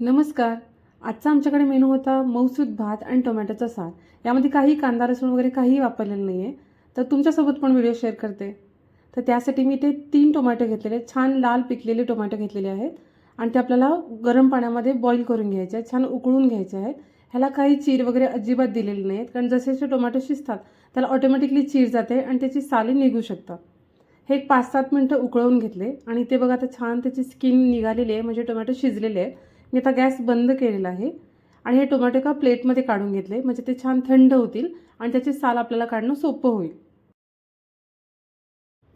नमस्कार. आजचा आमच्याकडे मेनू होता मऊसूद भात आणि टोमॅटोचा सार. यामध्ये काही कांदा लसूण वगैरे काहीही वापरलेलं नाही आहे तर तुमच्यासोबत पण व्हिडिओ शेअर करते. तर त्यासाठी मी ते तीन टोमॅटो घेतलेले छान लाल पिकलेले टोमॅटो घेतलेले आहेत. आणि ते आपल्याला गरम पाण्यामध्ये बॉईल करून घ्यायचे आहेत. छान उकळून घ्यायचे आहेत. ह्याला काही चीर वगैरे अजिबात दिलेली नाही आहेत कारण जसे जसे टोमॅटो शिजतात त्याला ऑटोमॅटिकली चीर जाते आणि त्याची साली निघू शकतात. हे एक पाच सात मिनटं उकळवून घेतले. आणि ते बघा आता छान त्याची स्किन निघालेली आहे. म्हणजे टोमॅटो शिजलेले आहेत. मी आता गॅस बंद केलेला आहे आणि हे टोमॅटो का प्लेटमध्ये काढून घेतले म्हणजे ते छान थंड होतील आणि त्याची साल आपल्याला काढणं सोपं होईल.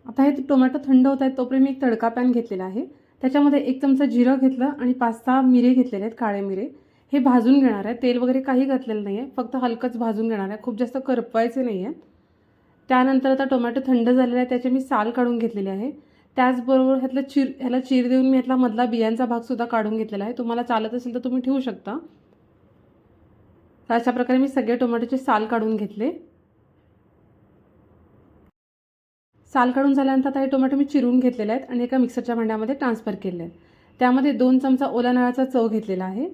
आता हे टोमॅटो थंड होत आहेत तोपर्यंत मी एक तडका पॅन घेतलेला आहे. त्याच्यामध्ये एक चमचा जिरं घेतलं आणि पाच सहा मिरे घेतलेले आहेत काळे मिरे. हे भाजून घेणार आहे. तेल वगैरे काही घातलेलं नाही आहे फक्त हलकंच भाजून घेणार आहे. खूप जास्त करपवायचे नाही आहेत त्यानंतर आता टोमॅटो थंड झालेला आहे त्याचे मी साल काढून घेतलेले आहे. त्याचबरोबर ह्यातलं चिर ह्याला चीर देऊन मी ह्यातला मधला बियांचा भागसुद्धा काढून घेतलेला आहे. तुम्हाला चालत असेल तर तुम्ही ठेवू शकता. तर अशा प्रकारे मी सगळे टोमॅटोचे साल काढून घेतले. साल काढून झाल्यानंतर आता हे टोमॅटो मी चिरून घेतलेले आहेत आणि एका मिक्सरच्या भांड्यामध्ये ट्रान्सफर केले आहेत. त्यामध्ये दोन चमचा ओला नाळाचा चव घेतलेला आहे.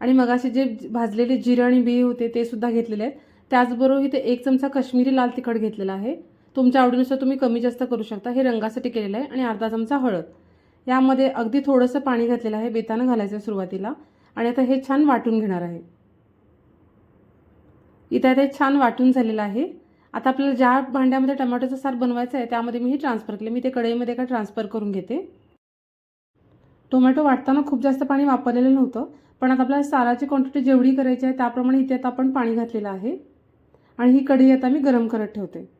आणि मगाशी जे भाजलेले जिरं आणि बी होते ते सुद्धा घेतलेले आहेत. त्याचबरोबर इथे एक चमचा कश्मीरी लाल तिखट घेतलेला आहे. तुमच्या आवडीनुसार तुम्ही कमी जास्त करू शकता. हे रंगासाठी केलेलं आहे आणि अर्धा चमचा हळद. यामध्ये अगदी थोडंसं पाणी घातलेलं आहे. बेतानं घालायचं आहे सुरुवातीला. आणि आता हे छान वाटून घेणार आहे. इथं आता हे छान वाटून झालेलं आहे. आता आपल्याला ज्या भांड्यामध्ये टमाटोचं सार बनवायचं आहे त्यामध्ये मी हे ट्रान्सफर केले. मी ते कढईमध्ये का ट्रान्सफर करून घेते. टोमॅटो वाटताना खूप जास्त पाणी वापरलेलं नव्हतं. पण आता आपल्याला साराची क्वांटिटी जेवढी करायची आहे त्याप्रमाणे इथे आता आपण पाणी घातलेलं आहे. आणि ही कढई आता मी गरम करत ठेवते.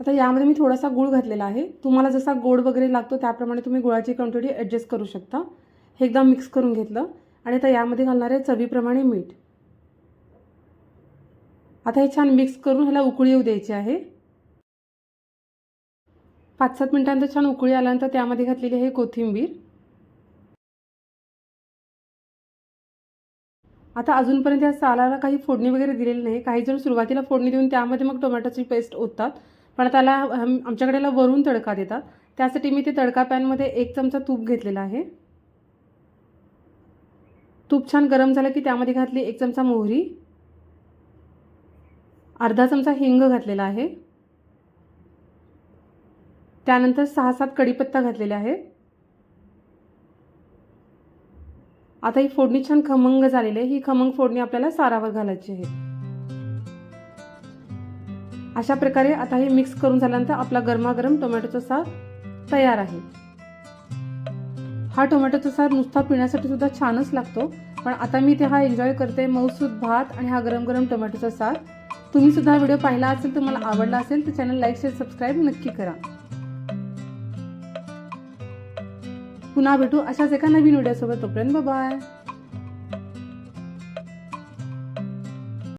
आता यामध्ये मी थोडासा गूळ घातलेला आहे. तुम्हाला जसा गोड वगैरे लागतो त्याप्रमाणे तुम्ही गुळाची क्वांटिटी ॲडजस्ट करू शकता. हे एकदा मिक्स करून घेतलं. आणि आता यामध्ये घालणार आहे चवीप्रमाणे मीठ. आता हे छान मिक्स करून ह्याला उकळी येऊ द्यायची आहे. पाच सात मिनिटांनंतर छान उकळी आल्यानंतर त्यामध्ये घातलेली आहे कोथिंबीर. आता अजूनपर्यंत या सालाला काही फोडणी वगैरे दिलेली नाही. काही जण सुरुवातीला फोडणी देऊन त्यामध्ये मग टोमॅटोची पेस्ट ओततात. पण त्याला आमच्याकडे वरून तडका देतात. त्यासाठी मी ते तडका पॅनमध्ये एक चमचा तूप घेतलेला आहे. तूप छान गरम झालं की त्यामध्ये घातली एक चमचा मोहरी. अर्धा चमचा हिंग घातलेला आहे. त्यानंतर सहा सात कढीपत्ता घातलेले आहे. आता ही फोडणी छान खमंग झालेली आहे. ही खमंग फोडणी आपल्याला सारावर घालायची आहे. अशा प्रकारे आता हे मिक्स करून झाल्यानंतर आपला गरमागरम टोमॅटोचा सार तयार आहे. हा टोमॅटोचा सार नुसता पिण्यासाठी सुद्धा छानच लागतो पण आता मी ते हा एन्जॉय करते मऊसूद भात आणि हा गरम गरम टोमॅटोचा सार. तुम्ही सुद्धा व्हिडिओ पाहिला असेल तुम्हाला आवडला असेल तर चॅनल लाईक शेअर सबस्क्राईब नक्की करा. पुन्हा भेटू अशाच एका नवीन व्हिडिओसोबत तोपर्यंत बाय